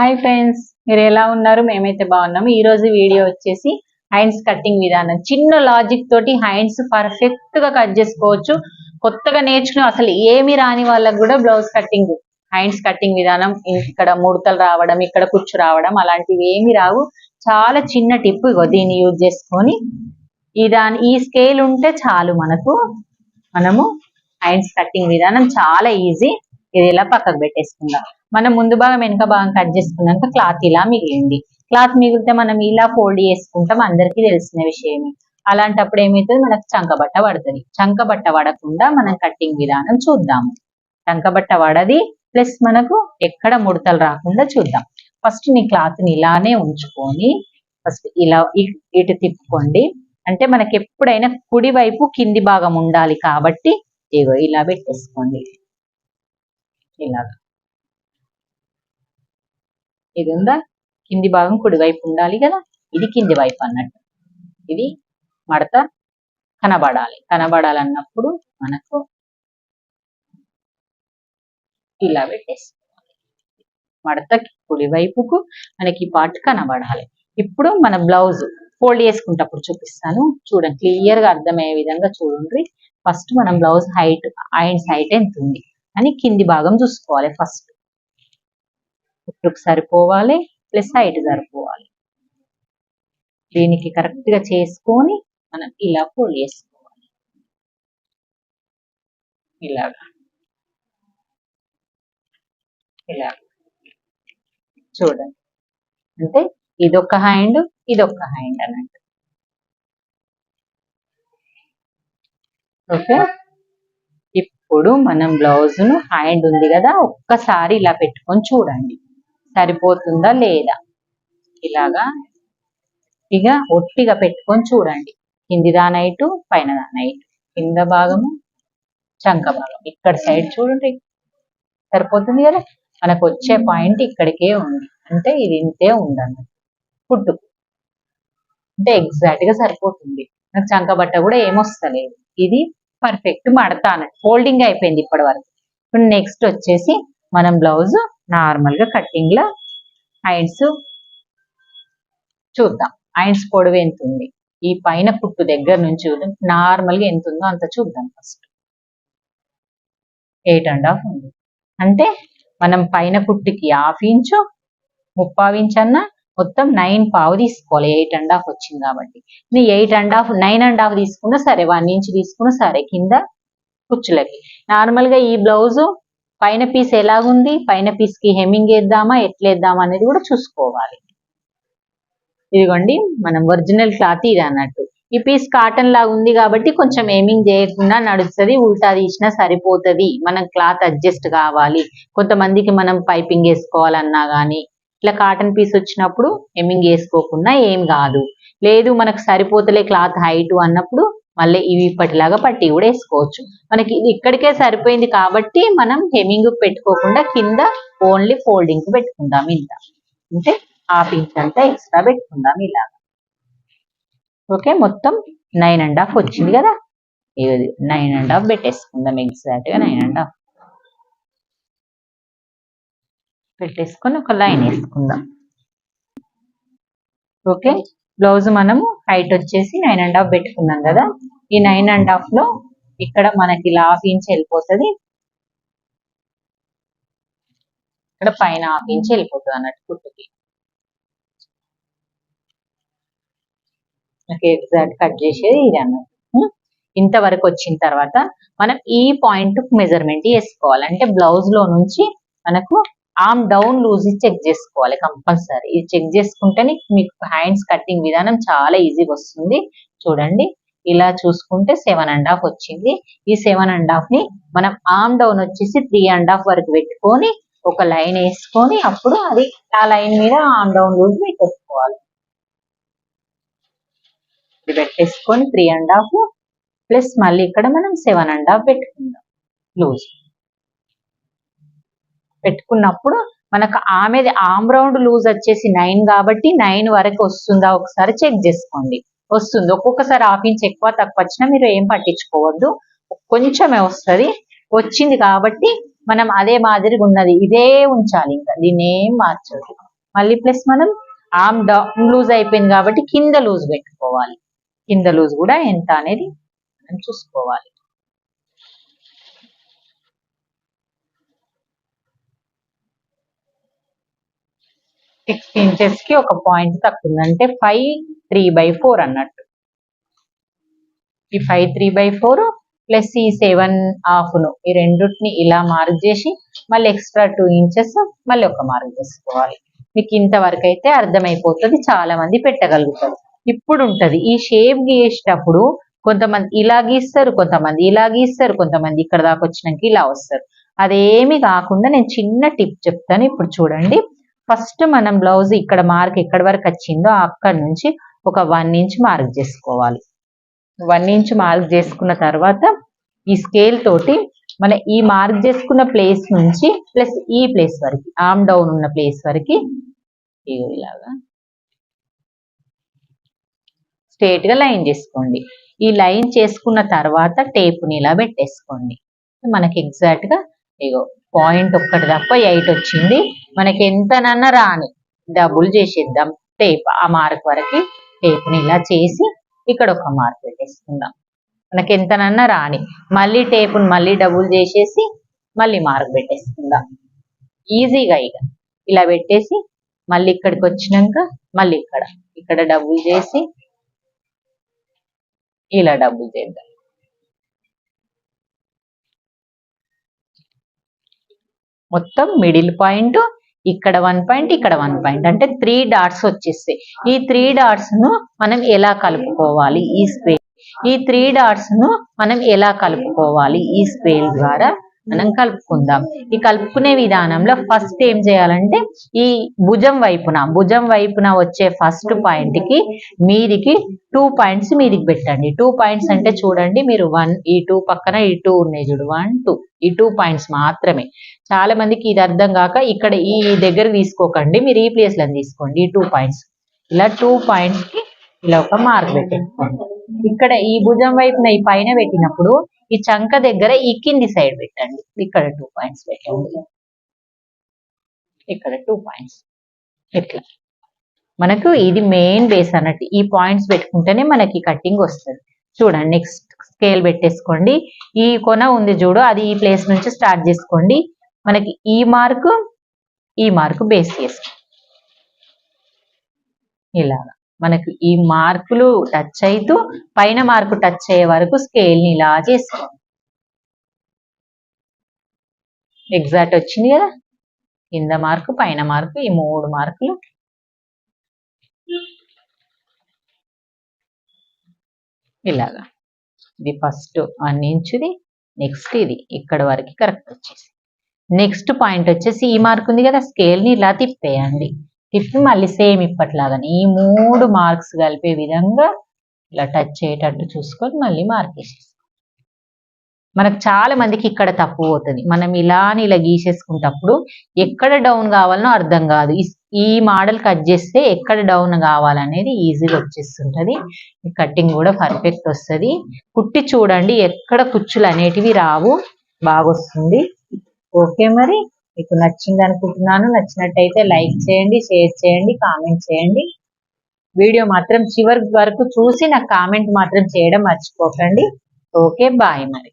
Hi friends మీరు ఎలా ఉన్నారు? మేమైతే బాగున్నాము ఈ రోజు వీడియో వచ్చేసి హ్యాండ్స్ కట్టింగ్ విధానం. చిన్న లాజిక్ తోటి హ్యాండ్స్ పర్ఫెక్ట్గా కట్ చేసుకోవచ్చు. కొత్తగా నేర్చుకుని అసలు ఏమి రాని వాళ్ళకి కూడా బ్లౌజ్ కట్టింగ్ హ్యాండ్స్ కట్టింగ్ విధానం ఇక్కడ ముడతలు రావడం ఇక్కడ కుచ్చు రావడం అలాంటివి ఏమి రావు. చాలా చిన్న టిప్ ఇగో దీన్ని యూజ్ చేసుకొని ఈ దాని ఈ స్కేల్ ఉంటే చాలు మనకు. మనము హ్యాండ్స్ కట్టింగ్ విధానం చాలా ఈజీ ఇది ఇలా పక్కకు పెట్టేసుకుందాం. మనం ముందు భాగం వెనుక భాగం కట్ చేసుకున్నాక క్లాత్ ఇలా మిగిలింది. క్లాత్ మిగిలితే మనం ఇలా ఫోల్డ్ చేసుకుంటాం అందరికీ తెలిసిన విషయమే. అలాంటప్పుడు ఏమవుతుంది? మనకు చంకబట్ట పడుతుంది. చంకబట్ట పడకుండా మనం కట్టింగ్ విధానం చూద్దాము చంకబట్ట పడది ప్లస్ మనకు ఎక్కడ ముడతలు రాకుండా చూద్దాం. ఫస్ట్ నీ క్లాత్ని ఇలానే ఉంచుకొని ఫస్ట్ ఇలా ఇటు తిప్పుకోండి. అంటే మనకి ఎప్పుడైనా కుడి వైపు కింది భాగం ఉండాలి కాబట్టి ఇగో ఇలా పెట్టేసుకోండి. ఇలాగా. ఇది ఉందా కింది భాగం కుడివైపు ఉండాలి కదా? ఇది కింది వైపు అన్నట్టు. ఇది మడత కనబడాలి. కనబడాలన్నప్పుడు మనకు ఇలా పెట్టేసుకోవాలి. మడత కుడి వైపుకు మనకి ఈ పార్ట్ కనబడాలి. ఇప్పుడు మన బ్లౌజ్ ఫోల్డ్ చేసుకుంటప్పుడు చూపిస్తాను. చూడండి క్లియర్గా అర్థమయ్యే విధంగా చూడండి. ఫస్ట్ మనం బ్లౌజ్ హైట్ ఐన్స్ హైట్ ఎంత ఉంది అని కింది భాగం చూసుకోవాలి ఫస్ట్. కుట్టుకు సరిపోవాలి ప్లస్ హైట్ సరిపోవాలి. దీనికి కరెక్ట్గా చేసుకొని మనం ఇలా ఫోల్డ్ చేసుకోవాలి. ఇలాగా. ఇలా. చూడండి. అంటే ఇదొక హ్యాండ్ ఇదొక హ్యాండ్ అన్నట్టు. ఓకే? ఇప్పుడు మనం బ్లౌజ్ను హ్యాండ్ ఉంది కదా ఒక్కసారి ఇలా పెట్టుకొని చూడండి. సరిపోతుందా లేదా? ఇలాగా ఇక ఒట్టిగా పెట్టుకొని చూడండి. కింది దానైటు పైన దానైటు కింద భాగము చంక భాగం. ఇక్కడ సైడ్ చూడండి. సరిపోతుంది కదా? మనకు వచ్చే పాయింట్ ఇక్కడికే ఉంది. అంటే ఇది ఇంతే ఉందన్నమాట. పుట్టు అంటే ఎగ్జాక్ట్గా సరిపోతుంది. నాకు చంక బట్ట కూడా ఏమొస్తలేదు ఇది పర్ఫెక్ట్ మడతాను ఫోల్డింగ్ అయిపోయింది ఇప్పటి వరకు. ఇప్పుడు నెక్స్ట్ వచ్చేసి మనం బ్లౌజ్ నార్మల్గా కట్టింగ్లో కట్టింగ్ హ్యాండ్స్ చూద్దాం. హ్యాండ్స్ పొడవు ఎంత ఉంది ఈ పైన కుట్టు దగ్గర నుంచి నార్మల్గా ఎంత ఉందో అంత చూద్దాం ఫస్ట్ ఎయిట్ అండ్ హాఫ్ ఉంది. అంటే మనం పైన కుట్టుకి హాఫ్ ఇంచు ముప్పావు ఇంచ్ అన్నా మొత్తం నైన్ పావు తీసుకోవాలి. ఎయిట్ అండ్ హాఫ్ వచ్చింది కాబట్టి. నీ eight and half nine and half తీసుకున్నా సరే వన్ ఇంచ్ తీసుకున్నా సరే కింద కుచ్చులకి నార్మల్గా ఈ బ్లౌజ్ పైన పీస్ ఎలాగుంది? పైన పీస్కి హెమ్మింగ్ వేద్దామా? ఎట్లేద్దామా అనేది కూడా చూసుకోవాలి. ఇదిగోండి మనం ఒరిజినల్ క్లాత్ ఇది అన్నట్టు. ఈ పీస్ కాటన్ లాగా ఉంది కాబట్టి కొంచెం ఏమింగ్ చేయకుండా నడుస్తుంది ఉల్టా తీసినా సరిపోతది. మనం క్లాత్ అడ్జస్ట్ కావాలి. కొంతమందికి మనం పైపింగ్ వేసుకోవాలన్నా కానీ ఇట్లా కాటన్ పీస్ వచ్చినప్పుడు ఎమ్మింగ్ వేసుకోకుండా ఏం కాదు. లేదు మనకు సరిపోతలే క్లాత్ హైట్ అన్నప్పుడు మళ్ళీ ఇవి ఇప్పటిలాగా పట్టి కూడా వేసుకోవచ్చు. మనకి ఇది ఇక్కడికే సరిపోయింది కాబట్టి మనం హెమింగ్ పెట్టుకోకుండా కింద ఓన్లీ ఫోల్డింగ్ పెట్టుకుందాం ఇంత. అంటే హాఫ్ ఇంచ్ అంతా ఎక్స్ట్రా పెట్టుకుందాం ఇలా ఓకే మొత్తం నైన్ అండ్ హాఫ్ వచ్చింది కదా? ఇది నైన్ అండ్ హాఫ్ పెట్టేసుకుందాం ఎగ్జాక్ట్గా నైన్ అండ్ హాఫ్. పెట్టేసుకొని ఒక లైన్ వేసుకుందాం. ఓకే బ్లౌజ్ మనము హైట్ వచ్చేసి నైన్ అండ్ హాఫ్ పెట్టుకున్నాం కదా? ఈ నైన్ అండ్ హాఫ్లో ఇక్కడ మనకి ఇలా హాఫ్ ఇంచ్ వెళ్ళిపోతుంది. ఇక్కడ పైన హాఫ్ ఇంచ్ వెళ్ళిపోతుంది అన్నట్టు కుట్టుకి. ఎగ్జాక్ట్ కట్ చేసేది ఇది అన్నట్టు. ఇంతవరకు వచ్చిన తర్వాత మనం ఈ పాయింట్ మెజర్మెంట్ వేసుకోవాలి. అంటే బ్లౌజ్లో నుంచి మనకు ఆమ్ డౌన్ లూజ్ చెక్ చేసుకోవాలి కంపల్సరీ ఇది చెక్ చేసుకుంటేనే మీకు హ్యాండ్స్ కట్టింగ్ విధానం చాలా ఈజీగా వస్తుంది. చూడండి. ఇలా చూసుకుంటే సెవెన్ అండ్ హాఫ్ వచ్చింది. ఈ సెవెన్ అండ్ హాఫ్ని మనం ఆమ్ డౌన్ వచ్చేసి త్రీ అండ్ హాఫ్ వరకు పెట్టుకొని ఒక లైన్ వేసుకొని అప్పుడు అది ఆ లైన్ మీద ఆమ్ డౌన్ లూజ్ పెట్టేసుకోవాలి. ఇది పెట్టేసుకొని త్రీ అండ్ హాఫ్ ప్లస్ మళ్ళీ ఇక్కడ మనం సెవెన్ అండ్ హాఫ్ పెట్టుకుందాం. లూజ్ పెట్టుకున్నప్పుడు మనకు ఆమెది ఆమ్ రౌండ్ లూజ్ వచ్చేసి నైన్ కాబట్టి నైన్ వరకు వస్తుందా ఒకసారి చెక్ చేసుకోండి. వస్తుంది. ఒక్కొక్కసారి హాఫ్ ఇంచ్ ఎక్కువ తక్కువ వచ్చినా మీరు ఏం పట్టించుకోవద్దు. కొంచెమే వస్తుంది. వచ్చింది కాబట్టి మనం అదే మాదిరిగా ఉన్నది. ఇదే ఉంచాలి ఇంకా. దీన్ని ఏం మార్చదు మళ్ళీ ప్లస్ మనం ఆమ్ డౌన్ లూజ్ అయిపోయింది కాబట్టి కింద లూజ్ పెట్టుకోవాలి. కింద లూజ్ కూడా ఎంత అనేది మనం చూసుకోవాలి. సిక్స్ ఇంచెస్కి ఒక పాయింట్ తక్కువ అంటే ఫైవ్ త్రీ బై ఫోర్ అన్నట్టు. ఈ five three by four plus ఈ సెవెన్ హాఫ్ను ఈ రెండుని ఇలా మార్క్ చేసి మళ్ళీ ఎక్స్ట్రా టూ ఇంచెస్ మళ్ళీ ఒక మార్క్ చేసుకోవాలి. మీకు ఇంతవరకు అయితే అర్థమైపోతుంది చాలా మంది పెట్టగలుగుతారు. ఇప్పుడు ఉంటుంది ఈ షేప్ గీసేటప్పుడు కొంతమంది ఇలా గీస్తారు కొంతమంది ఇలా గీస్తారు కొంతమంది ఇక్కడ దాకా వచ్చినాక ఇలా వస్తారు. అదేమి కాకుండా నేను చిన్న టిప్ చెప్తాను ఇప్పుడు చూడండి. ఫస్ట్ మనం బ్లౌజ్ ఇక్కడ మార్క్ ఎక్కడి వరకు వచ్చిందో అక్కడ నుంచి ఒక వన్ ఇంచ్ మార్క్ చేసుకోవాలి. వన్ ఇంచ్ మార్క్ చేసుకున్న తర్వాత ఈ స్కేల్ తోటి మన ఈ మార్క్ చేసుకున్న ప్లేస్ నుంచి ప్లస్ ఈ ప్లేస్ వరకు ఆమ్ డౌన్ ఉన్న ప్లేస్ వరకు ఇగో ఇలాగా స్ట్రేట్గా లైన్ చేసుకోండి. ఈ లైన్ చేసుకున్న తర్వాత టేప్ని ఇలా పెట్టేసుకోండి. మనకి ఎగ్జాక్ట్గా ఇగో పాయింట్ ఒక్కటి తప్ప ఎయిట్ వచ్చింది. మనకి ఎంతనన్నా రాని డబుల్ చేసేద్దాం. టేప్ ఆ మార్క్ వరకు టేప్ని ఇలా చేసి ఇక్కడ ఒక మార్క్ పెట్టేసుకుందాం. మనకి ఎంతనన్నా రాని మళ్ళీ టేపుని మళ్ళీ డబుల్ చేసేసి మళ్ళీ మార్క్ పెట్టేసుకుందాం. ఈజీగా ఇక. ఇలా పెట్టేసి మళ్ళీ ఇక్కడికి వచ్చినాక మళ్ళీ ఇక్కడ. ఇక్కడ డబుల్ చేసి ఇలా డబుల్ చేద్దాం. మొత్తం మిడిల్ పాయింట్ ఇక్కడ వన్ పాయింట్ ఇక్కడ వన్ పాయింట్ అంటే త్రీ డాట్స్ వచ్చేస్తాయి. ఈ త్రీ డాట్స్ను మనం ఎలా కలుపుకోవాలి? ఈ స్పేల్ ఈ త్రీ డాట్స్ను మనం ఎలా కలుపుకోవాలి? ఈ స్పేల్ ద్వారా మనం కలుపుకుందాం. ఈ కలుపుకునే విధానంలో ఫస్ట్ ఏం చేయాలంటే ఈ భుజం వైపున భుజం వైపున వచ్చే ఫస్ట్ పాయింట్కి మీదికి టూ పాయింట్స్ మీదికి పెట్టండి. టూ పాయింట్స్ అంటే చూడండి మీరు వన్ ఈ టూ పక్కన ఈ టూ ఉన్నాయి చూడు వన్ టూ ఈ టూ పాయింట్స్ మాత్రమే. చాలా మందికి ఇది అర్థం కాక ఇక్కడ ఈ దగ్గర తీసుకోకండి మీరు ఈ ప్లేస్లో తీసుకోండి ఈ టూ పాయింట్స్ ఇలా టూ పాయింట్స్కి ఇలా ఒక మార్క్ పెట్టేసుకోండి. ఇక్కడ ఈ భుజం వైపున ఈ పైన పెట్టినప్పుడు ఈ చంక దగ్గర ఈ కింది సైడ్ పెట్టండి. ఇక్కడ టూ పాయింట్స్ పెట్టండి. ఇక్కడ టూ పాయింట్స్ ఇట్లా మనకు ఇది మెయిన్ బేస్ అన్నట్టు. ఈ పాయింట్స్ పెట్టుకుంటేనే మనకి కటింగ్ వస్తుంది. చూడండి నెక్స్ట్ స్కేల్ పెట్టేసుకోండి. ఈ కొన ఉంది చూడు అది ఈ ప్లేస్ నుంచి స్టార్ట్ చేసుకోండి. మనకి ఈ మార్కు ఈ మార్కు బేస్ చేసుకోండి ఇలాగా మనకు ఈ మార్కులు టచ్ అవుతూ పైన మార్కు టచ్ అయ్యే వరకు స్కేల్ని ఇలా చేసుకోండి ఎగ్జాక్ట్ వచ్చింది కదా? కింద మార్కు పైన మార్కు ఈ మూడు మార్కులు. ఇలాగా. ఇది ఫస్ట్ అన్నించుది నెక్స్ట్ ఇది. ఇక్కడ వరకు కరెక్ట్ వచ్చేసి నెక్స్ట్ పాయింట్ వచ్చేసి ఈ మార్క్ ఉంది కదా స్కేల్ని ఇలా తిప్పేయండి. తిప్పి మళ్ళీ సేమ్ ఇప్పట్లాగానే ఈ మూడు మార్క్స్ కలిపే విధంగా ఇలా టచ్ అయ్యేటట్టు చూసుకొని మళ్ళీ మార్క్ వేసేసి మనకు చాలా మందికి ఇక్కడ తప్పు పోతుంది. మనం ఇలాని ఇలా గీసేసుకుంటప్పుడు ఎక్కడ డౌన్ కావాలనో అర్థం కాదు. ఈ- మోడల్ కట్ చేస్తే ఎక్కడ డౌన్ కావాలనేది ఈజీగా వచ్చేస్తుంటది. కట్టింగ్ కటింగ్ కూడా పర్ఫెక్ట్ వస్తుంది. కుట్టి చూడండి ఎక్కడ కుచ్చులు అనేటివి రావు. బాగొస్తుంది. ఓకే మరి. మీకు నచ్చింది అనుకుంటున్నాను. నచ్చినట్టయితే లైక్ చేయండి షేర్ చేయండి కామెంట్ చేయండి. వీడియో మాత్రం చివరి వరకు చూసి నాకు కామెంట్ మాత్రం చేయడం మర్చిపోకండి. ఓకే బాయ్ మరి.